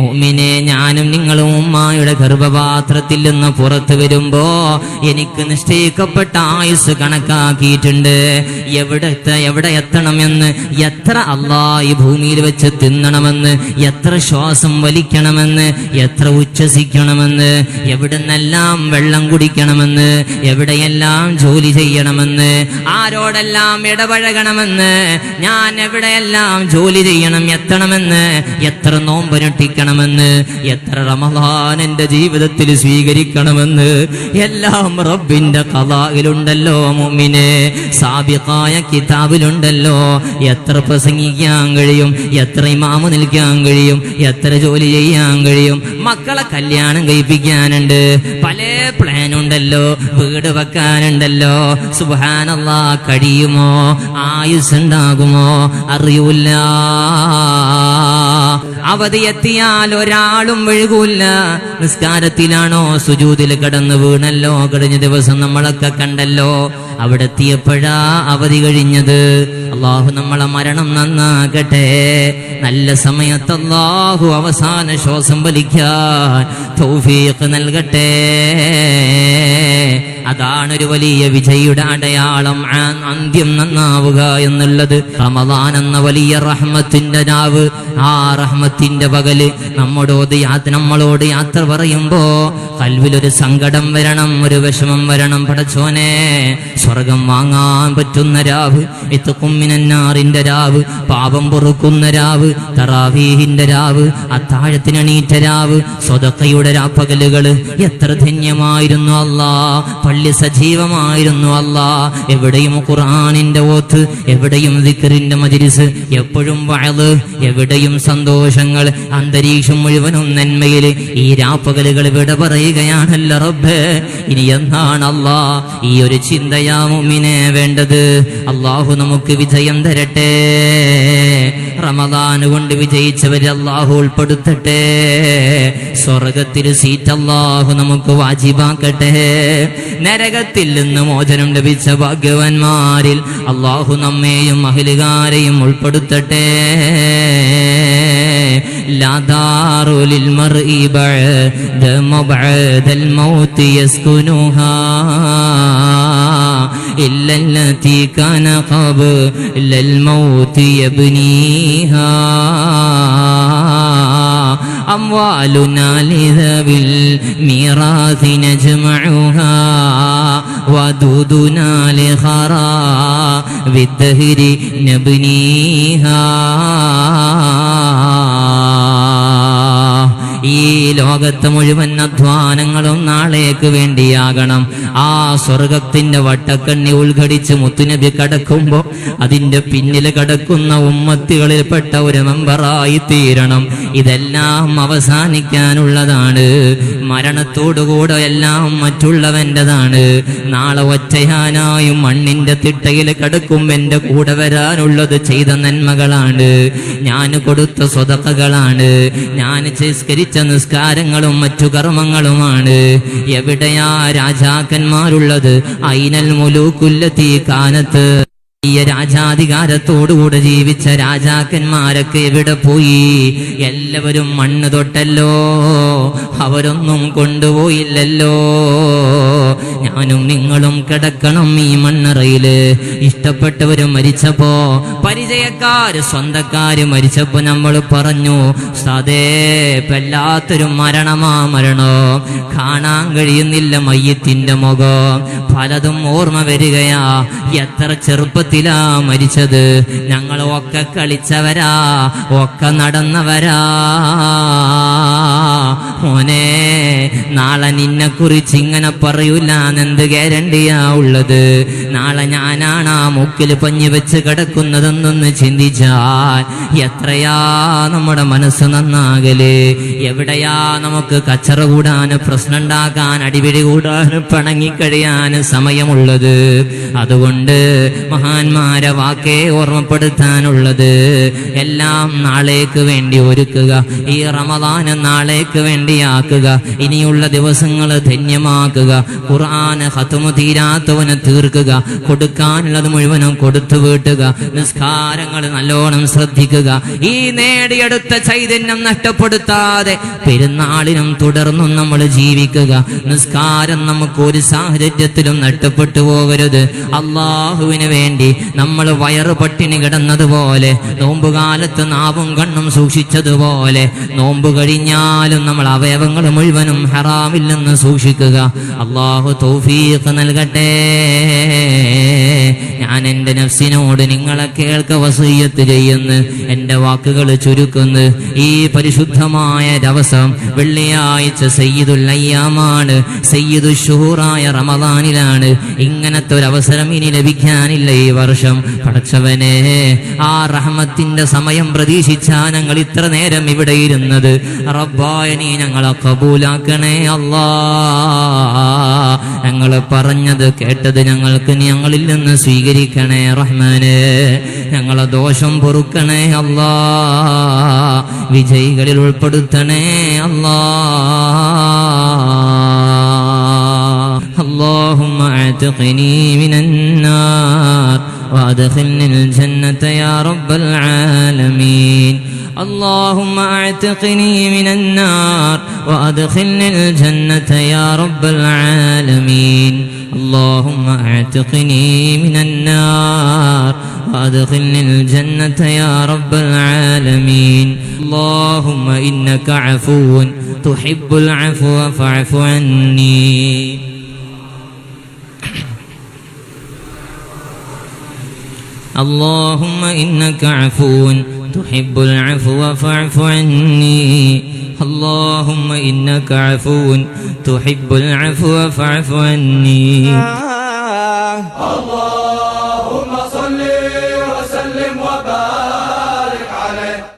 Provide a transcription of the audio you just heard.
മുഅ്മിനെ ഞാനും നിങ്ങളും ഉമ്മായുടെ ഗർഭപാത്രത്തിൽ നിന്ന് പുറത്തു വരുമ്പോ എനിക്ക് നിശ്ചയിക്കപ്പെട്ട ആയുസ് കണക്കാക്കിയിട്ടുണ്ട്. എവിടത്തെ എവിടെ എത്തണമെന്ന് എത്ര അള്ളാ ഈ ഭൂമിയിൽ വെച്ച് തിന്നണമെന്ന് എത്ര ശ്വാസം വലിക്കണമെന്ന് എത്ര ഉച്ഛസിക്കണമെന്ന് എവിടുന്നെല്ലാം വെള്ളം കുടിക്കണമെന്ന് എവിടെയെല്ലാം ജോലി ചെയ്യണമെന്ന് ആരോടെല്ലാം ഇടപഴകണമെന്ന് ഞാൻ എവിടെയെല്ലാം ജോലി ചെയ്യണം എത്തണമെന്ന് എത്ര നോമ്പനുഷ്ഠിക്കണമെന്ന് എത്ര റമദാൻ എന്റെ ജീവിതത്തിൽ സ്വീകരിക്കണമെന്ന് എല്ലാം റബ്ബിന്റെ കഥായിലുണ്ടല്ലോ മുമ്മിനെ സാബിക്കായ കിതാബിലുണ്ടല്ലോ. എത്ര പ്രസംഗിക്കാൻ കഴിയും എത്ര ഇമാമ നിൽക്കാൻ കഴിയും എത്ര ജോലി ചെയ്യാൻ കഴിയും. മക്കളെ കല്യാണം കഴിപ്പിക്കാനുണ്ട്. പല പ്ലാൻ ഉണ്ടല്ലോ വീട് വെക്കാനുണ്ടല്ലോ. സുബാനല്ല കഴിയുമോ? ആയുസ് ഉണ്ടാകുമോ അറിയൂല അവധി എത്തിയാൽ ഒരാളും ഒഴുകൂല നിസ്കാരത്തിലാണോ സുജൂതിൽ കടന്ന് വീണല്ലോ? കഴിഞ്ഞ ദിവസം നമ്മളൊക്കെ കണ്ടല്ലോ. അവിടെ എത്തിയപ്പോഴാ അവധി കഴിഞ്ഞത്. അള്ളാഹു നമ്മളെ മരണം നന്നാകട്ടെ നല്ല സമയത്ത് അള്ളാഹു അവസാന ശ്വാസം വലിക്കാൻ തൗഫീഖ് നൽകട്ടെ. അതാണ് ഒരു വലിയ വിജയുടെ അടയാളം. അന്ത്യം നന്നാവുക എന്നുള്ളത് റമദാൻ എന്ന വലിയ റഹ്മത്തിന്റെ നാവ്. ആ റഹ്മത്തിന്റെ പകൽ നമ്മളോട് നമ്മളോട് യാത്ര പറയുമ്പോ കൽവിലൊരു സങ്കടം വരണം ഒരു വിഷമം വരണം. പടച്ചോനെ സ്വർഗം വാങ്ങാൻ പറ്റുന്ന രാവ് ഇത്തുക്കുമ്മിനാറിന്റെ രാവ് പാപം പൊറുക്കുന്ന രാവ് തറാവീഹിന്റെ രാവ് അത്താഴത്തിനണീറ്റ രാവ് സ്വതക്കയുടെ രാപ്പകലുകൾ എത്ര ധന്യമായിരുന്നു അല്ല പള്ളി സജീവമായിരുന്നു അല്ല. എവിടെയും ഖുറാനിന്റെ ഓത്ത് എവിടെയും ദിക്കറിന്റെ മജിരിസ് എപ്പോഴും വയൽ എവിടെയും സന്തോഷങ്ങൾ അന്തരീക്ഷം മുഴുവനും നന്മയിൽ ഈ രാപ്പകലുകൾ വിട പറയുകയാണല്ല റബ്ബേ. ഇനി എന്നാണ് അല്ലാ ഈ ഒരു ചിന്തയാ വേണ്ടത്? അള്ളാഹു നമുക്ക് വിജയം തരട്ടെ. റമദാൻ കൊണ്ട് വിജയിച്ചവരെ അള്ളാഹു ഉൾപ്പെടുത്തട്ടെ. സ്വർഗത്തിൽ സീറ്റ് അള്ളാഹു നമുക്ക് വാജിബാക്കട്ടെ. നരകത്തിൽ നിന്ന് മോചനം ലഭിച്ച ഭാഗ്യവാന്മാരിൽ അള്ളാഹു നമ്മെയും അഹിലുകാരെയും ഉൾപ്പെടുത്തട്ടെ. لا دار للمرء بعد مبعد الموت يسكنها إلا التي كان قبل الموت يبنيها. أموالنا لذوي الميراث نجمعها ودودنا لخراب الدهر نبنيها. ലോകത്ത് മുഴുവൻ അധ്വാനങ്ങളും നാളേക്ക് വേണ്ടിയാകണം. ആ സ്വർഗത്തിന്റെ വട്ടക്കണ്ണി ഉൾഘടിച്ച് മുത്തുനബി കടക്കുമ്പോ അതിന്റെ പിന്നിൽ കടക്കുന്ന ഉമ്മത്തികളിൽപ്പെട്ട ഒരു മെമ്പറായി തീരണം. ഇതെല്ലാം അവസാനിക്കാനുള്ളതാണ്. മരണത്തോടുകൂടെ എല്ലാം മറ്റുള്ളവന്റെതാണ്. നാളെ ഒറ്റയാനായും മണ്ണിന്റെ തിട്ടയിൽ കടക്കും എന്റെ കൂടെ വരാനുള്ളത് ചെയ്ത നന്മകളാണ്. ഞാൻ കൊടുത്ത സ്വതക്കകളാണ്. ഞാൻ ചെയ്സ്കരിച്ച നിസ്കാരങ്ങളും മറ്റു കർമ്മങ്ങളുമാണ്. എവിടെയാ രാജാക്കന്മാരുള്ളത്? ഐനൽ മുലൂക്കുല്ലത്തി കാനത്ത്. ഈ രാജാധികാരത്തോടുകൂടെ ജീവിച്ച രാജാക്കന്മാരൊക്കെ എവിടെ പോയി? എല്ലാവരും മണ്ണ് തൊട്ടല്ലോ. അവരൊന്നും കൊണ്ടുപോയില്ലല്ലോ. ഞാനും നിങ്ങളും കിടക്കണം ഈ മണ്ണറയിൽ. ഇഷ്ടപ്പെട്ടവര് മരിച്ചപ്പോ പരിചയക്കാര് സ്വന്തക്കാര് മരിച്ചപ്പോ നമ്മൾ പറഞ്ഞു സതേ വല്ലാത്തൊരു മരണമാ മരണോ? കാണാൻ കഴിയുന്നില്ല മയ്യത്തിന്റെ മുഖം. പലതും ഓർമ്മ വരികയാ. എത്ര ചെറുപ്പത്തിലാ മരിച്ചത്? ഞങ്ങൾ ഒക്കെ കളിച്ചവരാ ഒക്കെ നടന്നവരാ. മോനെ നാളെ നിന്നെ കുറിച്ച് ഇങ്ങനെ പറയൂല. എന്ത് ഗ്യാരണ്ടിയാ ഉള്ളത്? നാളെ ഞാനാണ് ആ മുക്കിൽ പഞ്ഞു വെച്ച് കിടക്കുന്നതെന്നൊന്ന് ചിന്തിച്ചാൽ എത്രയാ നമ്മുടെ മനസ്സ് നന്നാകൽ? എവിടെയാ നമുക്ക് കച്ചറ കൂടാൻ പ്രശ്നം ഉണ്ടാക്കാൻ അടിപിടി കൂടാൻ പിണങ്ങിക്കഴിയാൻ സമയമുള്ളത്? അതുകൊണ്ട് മഹാന്മാരെ വാക്കേ ഓർമ്മപ്പെടുത്താനുള്ളത്. എല്ലാം നാളേക്ക് വേണ്ടി ഒരുക്കുക. ഈ റമദാന് നാളേക്ക് ഞങ്ങൾക്ക് വേണ്ടിയാക്കുക ഇനിയുള്ള ദിവസങ്ങൾ ധന്യമാക്കുക. ഖുർആാന് ഹത്തുമു തീരാത്തവന് തീർക്കുക. കൊടുക്കാനുള്ളത് മുഴുവനും കൊടുത്തു വീട്ടുക. നിസ്കാരങ്ങൾ നല്ലോണം ശ്രദ്ധിക്കുക. ഈ നേടിയെടുത്ത ചൈതന്യം നഷ്ടപ്പെടുത്താതെ പെരുന്നാളിനും തുടർന്നും നമ്മൾ ജീവിക്കുക. നിസ്കാരം നമുക്ക് ഒരു സാഹചര്യത്തിലും നഷ്ടപ്പെട്ടു പോകരുത്. അള്ളാഹുവിന് വേണ്ടി നമ്മൾ വയറ് പട്ടിണി കിടന്നതുപോലെ നോമ്പുകാലത്ത് നാവും കണ്ണും സൂക്ഷിച്ചതുപോലെ നോമ്പ് കഴിഞ്ഞാലും നമ്മൾ അവയവങ്ങൾ മുഴുവനും ഹറാമില്ലെന്ന് സൂക്ഷിക്കുക. അള്ളാഹു തൗഫീഖ് നൽകട്ടെ. എന്റെ നഫ്സിനോട് നിങ്ങളെ കേൾക്ക വസീയത്ത് ചെയ്യുന്നു. എന്റെ വാക്കുകൾ ചുരുക്കുന്നു. ഈ പരിശുദ്ധമായ ദിവസം വെള്ളിയാഴ്ച സയ്യിദുൽ അയ്യാമാണ്. സയ്യിദു ഷുഹൂറായ റമദാനിലാണ്. ഇങ്ങനത്തെ ഒരു അവസരം ഇനി ലഭിക്കാനില്ല ഈ വർഷം. പടച്ചവനെ ആ റഹ്മത്തിന്റെ സമയം പ്രതീക്ഷിച്ചാ ഞങ്ങൾ ഇത്ര നേരം ഇവിടെ ഇരുന്നത്. റബ്ബായ നീ ഞങ്ങളെ കബൂലാക്കണേ അല്ലാ. ഞങ്ങൾ പറഞ്ഞത് കേട്ടത് ഞങ്ങൾക്ക് ഞങ്ങളിൽ നിന്ന് സ്വീകരിക്കണേ റഹ്മാന് ഞങ്ങളെ ദോഷം പൊറുക്കണേ അല്ലാ വിജയികളിൽ ഉൾപ്പെടുത്തണേ അല്ലാ اللهم اعتقني من النار وادخلني الجنة يا رب العالمين اللهم اعتقني من النار وأدخلني الجنة يا رب العالمين. اللهم اعتقني من النار. وأدخلني الجنة يا رب العالمين. اللهم إنك عفو تحب العفو فاعف عني. اللهم إنك عفو تحب العفو فاعف عني. اللهم إنك عفو تحب العفو فاعف عني. اللهم صل